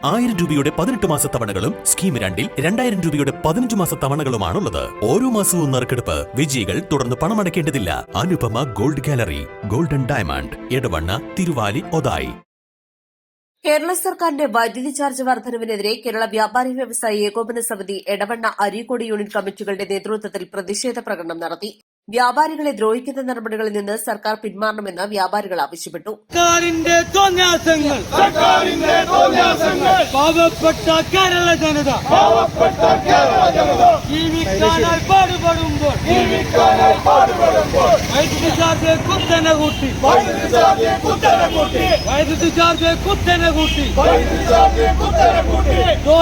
ആയിരം രൂപയുടെ പതിനെട്ട് മാസ തവണകളും സ്കീം രണ്ടിൽ രണ്ടായിരം രൂപയുടെ പതിനഞ്ച് മാസ തവണകളുമാണുള്ളത്. ഓരോ മാസവും നറുക്കെടുപ്പ് വിജയികൾ തുടർന്ന് പണമടയ്ക്കേണ്ടതില്ല. Anupama gold gallery golden diamond Edavanna Thiruvali Othayi. Kerala സർക്കാരിന്റെ വൈദ്യുതി ചാർജ് വർധനവിനെതിരെ കേരള വ്യാപാരി വ്യവസായി ഏകോപന സമിതി എടവണ്ണ അരീക്കോട് യൂണിറ്റ് കമ്മിറ്റികളുടെ നേതൃത്വത്തിൽ പ്രതിഷേധ പ്രകടനം നടത്തി. വ്യാപാരികളെ ദ്രോഹിക്കുന്ന നടപടികളിൽ നിന്ന് സർക്കാർ പിന്മാറണമെന്ന് വ്യാപാരികൾ ആവശ്യപ്പെട്ടു. സർക്കാരിന്റെ തോന്യാസങ്ങൾ. സർക്കാരിന്റെ തോന്യാസങ്ങൾ. പാവപ്പെട്ട കേരള ജനത. പാവപ്പെട്ട കേരള ജനത. ജീവിക്കാനായി പാടുപെടുമ്പോൾ. ജീവിക്കാനായി പാടുപെടുമ്പോൾ. വൈദ്യുതി ചാർജ് കുത്തനെ കൂട്ടി. വൈദ്യുതി ചാർജ് കുത്തനെ കൂട്ടി. വൈദ്യുതി ചാർജ് കുത്തനെ കൂട്ടി. വൈദ്യുതി ചാർജ് കുത്തനെ കൂട്ടി.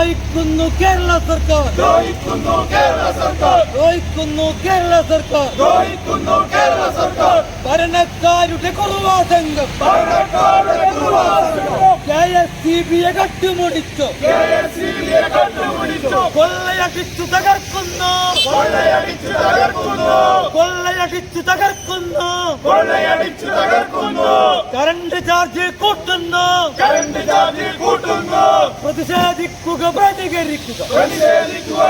ദ്രോഹിക്കുന്നു കേരള സർക്കാർ. ദ്രോഹിക്കുന്നു കേരള സർക്കാർ. ദ്രോഹിക്കുന്നു കേരള സർക്കാർ. ദ്രോഹിക്കുന്നു കേരള സർക്കാർ. ഭരണക്കാരുടെ കുറുവാസംഘം ഭരണക്കാരുടെ കുറുവാസംഘം കെ എസ് സി ബിയെ കട്ടുമുടിച്ചു. കെ എസ് സി ബിയെ കട്ടുമുടിച്ചു. കൊള്ളയടിച്ചു തകർക്കുന്നു. കൊള്ളയടിച്ചു തകർക്കുന്നു. കൊള്ളയടിച്ചു തകർക്കുന്നു. കൊള്ളയടിച്ചു തകർക്കുന്നു. കറണ്ട് ചാർജ് കൂട്ടുന്നു. കറണ്ട് ചാർജ് പ്രതികരിക്കുക പ്രതികരിക്കുക.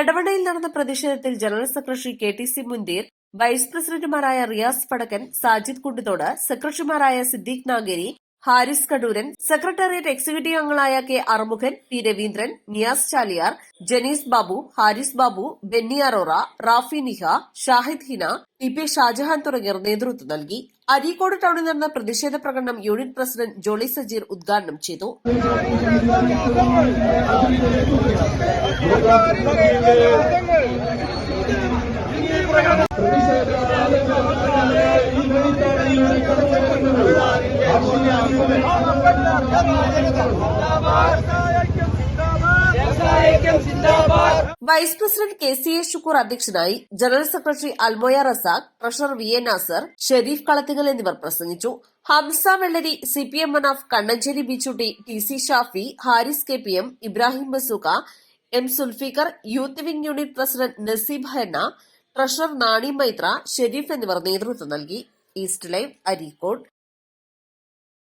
എടവണ്ണയിൽ നടന്ന പ്രതിഷേധത്തിൽ general secretary K T C Munteer vice പ്രസിഡന്റുമാരായ റിയാസ് പടക്കൻ സാജിദ് കുണ്ടിത്തോട് സെക്രട്ടറിമാരായ സിദ്ദീഖ് നാഗേരി ഹാരിസ് കടൂരൻ സെക്രട്ടേറിയറ്റ് എക്സിക്യൂട്ടീവ് അംഗങ്ങളായ K Arumukhan P Raveendran Niyas Chaliyar Janees Babu Haris Babu Benny Arora Rafi Niha Shahid Hina T P Shajahan തുടങ്ങിയവർ നേതൃത്വം നൽകി. അരീക്കോട് ടൗണിൽ നടന്ന പ്രതിഷേധ പ്രകടനം യൂണിറ്റ് പ്രസിഡന്റ് ജോളി സജീർ ഉദ്ഘാടനം ചെയ്തു. Vice president K C A Shukkur അധ്യക്ഷനായി general secretary Almoya Razak treasurer V A Nasar Sherif Kalathingal എന്നിവർ പ്രസംഗിച്ചു. Hamza Vellari C P M Manaf Kannancheri Bichutty T C Shafi Haris K P M Ibrahim bazooka M Sulfiqar youth wing unit president Naseeb Henna treasurer Nani Maithra Sherif എന്നിവർ നേതൃത്വം നൽകി. East live Areekode.